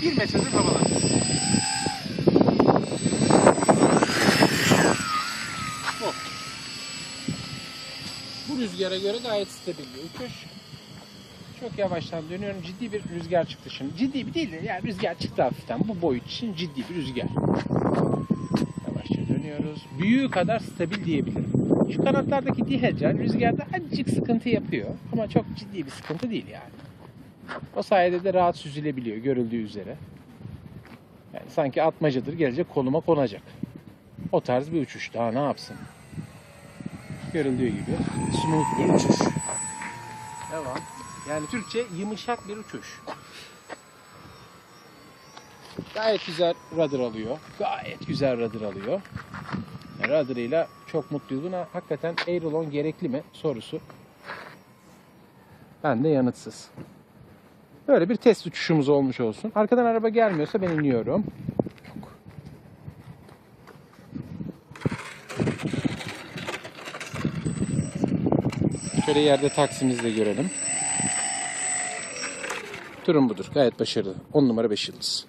Bir metredir havalar. Bu. Bu rüzgara göre gayet stabil bir uçuş. Çok yavaştan dönüyorum. Ciddi bir rüzgar çıktı şimdi. Ciddi bir değil de yani rüzgar çıktı hafiften. Bu boyut için ciddi bir rüzgar. Yavaşça dönüyoruz. Büyüğü kadar stabil diyebilirim. Şu kanatlardaki dihecan rüzgarda azıcık sıkıntı yapıyor. Ama çok ciddi bir sıkıntı değil yani. O sayede de rahat süzülebiliyor görüldüğü üzere. Yani sanki atmacadır gelecek koluma konacak. O tarz bir uçuş. Daha ne yapsın? Görüldüğü gibi smooth bir uçuş. Devam. Yani Türkçe yumuşak bir uçuş. Gayet güzel rudder alıyor. Gayet güzel rudder alıyor. Yani rudder'ıyla çok mutluyuz. Buna hakikaten aileron gerekli mi sorusu. Ben de yanıtsız. Böyle bir test uçuşumuz olmuş olsun. Arkadan araba gelmiyorsa ben iniyorum. Şöyle yerde taksimizi de görelim. Durum budur. Gayet başarılı. 10 numara 5 yıldız.